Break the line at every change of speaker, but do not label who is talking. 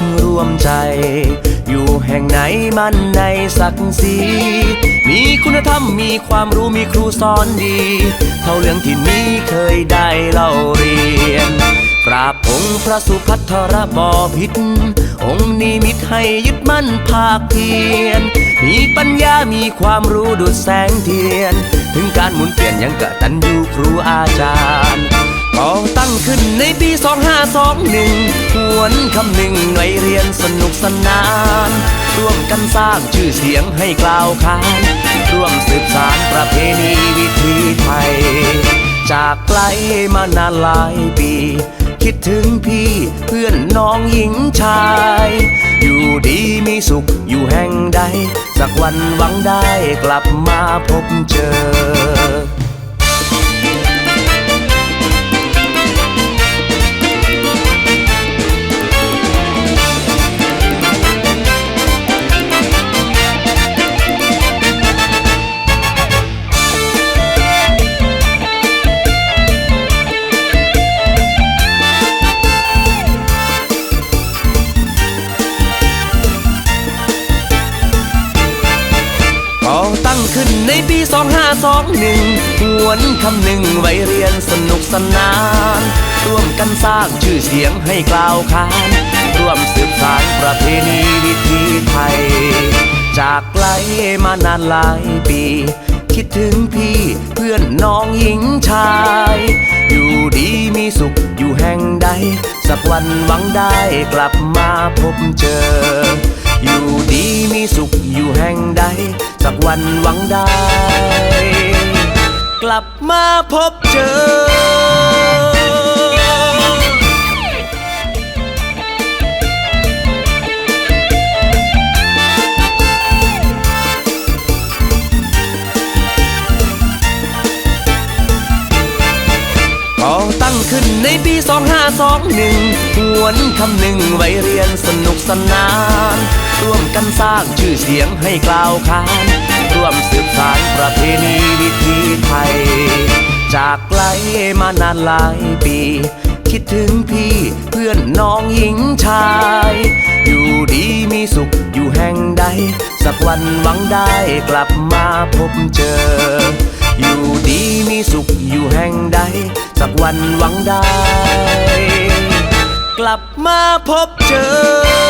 ตรวมใจ อยู่แห่งไหนมันในศักดิ์ศรีมีคุณธรรมมีความรู้มีครูสอนดีเท่าเรื่องที่นี้เคยได้เล่าเรียนกราบองค์พระสุพัทรบอพิษองค์นิมิตให้ยึดมั่นภาคเพียรมีปัญญามีความรู้ดุจแสงเทียน ถึงการหมุนเปลี่ยนยังกะตันยูครูอาจารย์ ก่อตั้งขึ้นในปี 2521 หวนคำหนึ่งหน่วยเรียนสนุกสนาน ร่วมกันสร้างชื่อเสียงให้กล่าวขาน ร่วมสืบสานประเพณีวิถีไทย จากไกลมานานหลายปี คิดถึงพี่เพื่อนน้องหญิงชาย อยู่ดีมีสุขอยู่แห่งใด สักวันหวังได้กลับมาพบเจอ ขึ้นในปี2521หวนคำหนึ่งไว้เรียนสนุกสนาน ร่วมกันสร้างชื่อเสียงให้กล่าวขาน ร่วมสืบสานประเพณีวิถีไทย จากไกลมานานหลายปี คิดถึงพี่เพื่อนน้องหญิงชาย อยู่ดีมีสุขอยู่แห่งใด สักวันหวังได้กลับมาพบเจอ อยู่ดีมี วันหวังได้ กลับมาพบเจอก่อตั้งขึ้นในปี 2521หวนคำหนึ่งไว้เรียนสนุกสนาน ร่วมกันสร้างชื่อเสียงให้กล่าวขาน ร่วมสืบสานประเพณีวิถีไทย จากไกลมานานหลายปี คิดถึงพี่เพื่อนน้องหญิงชาย อยู่ดีมีสุขอยู่แห่งใด สักวันหวังได้กลับมาพบเจอ อยู่ดีมีสุขอยู่แห่งใด สักวันหวังได้ กลับมาพบเจอ